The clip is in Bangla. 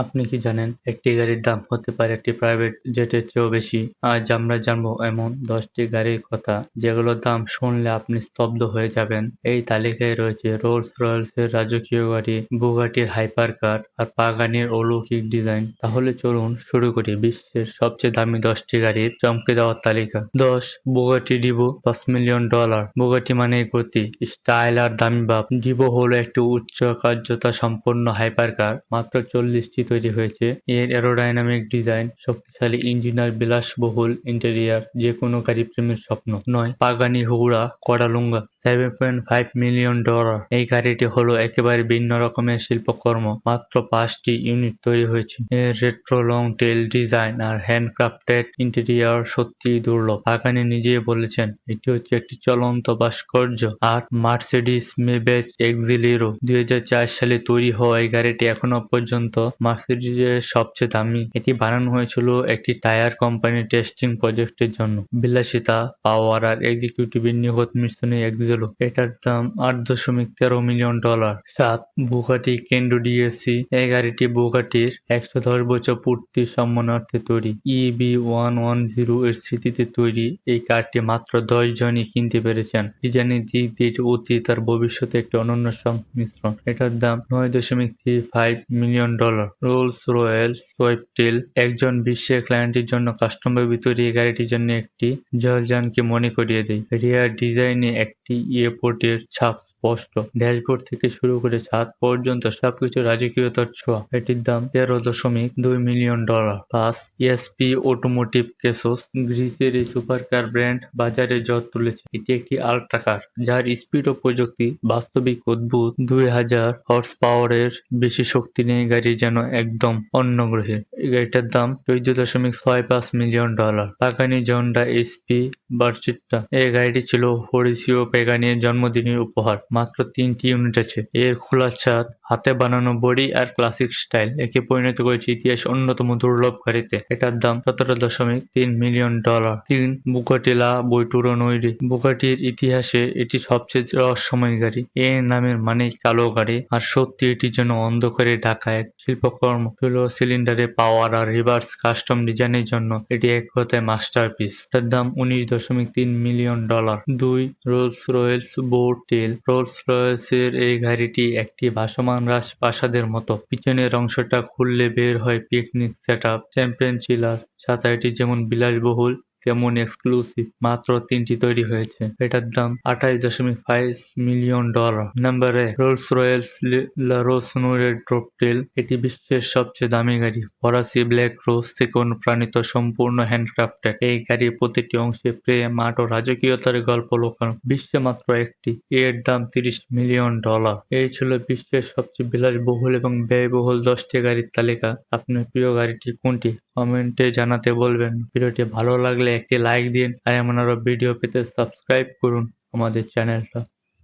আপনি কি জানেন, একটি গাড়ির দাম হতে পারে একটি প্রাইভেট জেটের চেয়েও বেশি। আজ আমরা জানব এমন দশটি গাড়ির কথা, যেগুলোর দাম শুনলে আপনি স্তব্ধ হয়ে যাবেন। এই তালিকায় রয়েছে রোলস রয়েলস এর রাজকীয় গাড়ি বুগাটির হাইপার কার আর পাগানির অলৌকিক ডিজাইন তাহলে চলুন শুরু করি বিশ্বের সবচেয়ে দামি দশটি গাড়ির চমকে দেওয়ার তালিকা। দশ বুগাটি ডিবো দশ মিলিয়ন ডলার বুগাটি মানে গতি স্টাইল আর দামি বাপ ডিভো হলো একটি উচ্চ কার্যতা সম্পন্ন হাইপার কার মাত্র চল্লিশটি তৈরি হয়েছে। এর অ্যারোডাইনামিক ডিজাইন শক্তিশালী ইঞ্জিনিয়ার বিলাসবহুল ইন্টেরিয়ার যে কোনো গাড়ি প্রেমের স্বপ্ন নয়। Pagani Huayra Codalunga seven point five million dollar এই গাড়িটি হলো একেবারে ভিন্ন রকমের শিল্পকর্ম, মাত্র পাঁচটি ইউনিট তৈরি হয়েছে। এর রেট্রো লং টেল ডিজাইন আর হ্যান্ডক্রাফটেড ইন্টেরিয়ার সত্যি দুর্লভ। পাগানি নিজেই বলেছেন, এটি হচ্ছে একটি চলন্ত ভাস্কর্য। আর মার্সিডিস মেবেজ এক্সিলিরো দুই হাজার চার সালে তৈরি হওয়া এই গাড়িটি এখনও পর্যন্ত মার্সিডিজের সবচেয়ে দামি। এটি বানানো হয়েছিল একটি টায়ার কোম্পানি টেস্টিং প্রজেক্টের জন্য। বিলাসিতা, পাওয়ার আর এক্সিকিউটিভের নিখুঁত মিশ্রণে এক্সেলো এটার দাম আট দশমিক তেরো মিলিয়ন ডলার। সাত বুগাটি কেন্ডো ডিএসসি এই গাড়িটি বুগাটির একশো দশ বছর পূর্তি সম্মানার্থে তৈরি। ইবি ওয়ান ওয়ান জিরো এর স্মৃতিতে তৈরি এই কারটি মাত্র দশ জনই কিনতে পেরেছেন। ডিজাইনের দিক দিয়ে অতীত আর ভবিষ্যতে একটি অনন্য সংমিশ্রণ এটার দাম নয় দশমিক three five million dollar. Rolls Royce Sweptail একজন বিশ্বের ক্লায়েন্টের জন্য কাস্টমার ভিতরে এই গাড়িটির জন্য একটি জলযানকে মনে করিয়ে দেয় রিয়ার ডিজাইনে একটি এয়ারপোর্টের ছাপ স্পষ্ট। ড্যাশবোর্ড থেকে শুরু করে ছাদ পর্যন্ত সবকিছু রাজকীয়তার ছোঁয়া এটির দাম তেরো দশমিক দুই মিলিয়ন ডলার। পাঁচ এসপি অটোমোটিভ কেসোস গ্রিসের এই সুপার কার ব্র্যান্ড বাজারে জট তুলেছে। এটি একটি আল্ট্রা কার যার স্পিড ও প্রযুক্তি বাস্তবিক অদ্ভুত। দুই হাজার হর্স পাওয়ারের বেশি শক্তি নিয়ে গাড়ি যেন একদম অন্য গ্রহে এই গাড়িটার দাম চৌদ্দ দশমিক ছয় পাঁচ million dollar. Pagani Zonda SP Barchetta. এই গাড়িটি ছিল হরিসিও পেগানির জন্মদিনের উপহার। মাত্র তিনটি ইউনিট আছে। এর খোলা ছাদ, হাতে বানানো বডি আর ক্লাসিক স্টাইল। একে পরিণত করেছে ইতিহাস অন্যতম দুর্লভ গাড়িতে। এটার দাম সতেরো দশমিক তিন মিলিয়ন ডলার। তিন বুকাটিলা বইটুরো নৈরি। বুকাটির ইতিহাসে এটি সবচেয়ে রহস্যময় গাড়ি। এর নামের মানে কালো গাড়ি। আর সত্যি এটির জন্য অন্ধকারে ঢাকা এক শিল্পকর্ম ষোলো সিলিন্ডারে পাওয়ার আর রিভার্স কাস্টম ডিজাইনের জন্য। এটি এক কথায় মাস্টারপিস এর দাম উনিশ দশমিক তিন মিলিয়ন ডলার দুই Rolls Royce boat tail Rolls Royce এর এই গাড়িটি একটি ভাসমান রাজপ্রাসাদের মতো। পিছনের অংশটা খুললে বের হয় picnic set up champagne chiller সাথে এটি যেমন বিলাসবহুল তেমন এক্সক্লুসিভ মাত্র তিনটি তৈরি হয়েছে। এটার দাম আঠাশ দশমিক ফাইভ মিলিয়ন ডলার। নাম্বার এক রোলস রয়েলস লারোসনুরের ড্রপটেল এটি বিশ্বের সবচেয়ে দামি গাড়ি। ফরাসি ব্ল্যাক রোজ থেকে অনুপ্রাণিত সম্পূর্ণ হ্যান্ডক্রাফটেড এই গাড়ির প্রতিটি অংশে প্রেম, আট ও রাজকীয়তার গল্প লোকানো। বিশ্বে মাত্র একটি। এর দাম তিরিশ মিলিয়ন ডলার। এই ছিল বিশ্বের সবচেয়ে বিলাসবহুল এবং ব্যয়বহুল দশটি গাড়ির তালিকা। আপনার প্রিয় গাড়িটি কোনটি? কমেন্টে জানাতে বলবেন। ভিডিওটি ভালো লাগলে একটি লাইক দিন আর এমন আরও ভিডিও পেতে সাবস্ক্রাইব করুন আমাদের চ্যানেলটা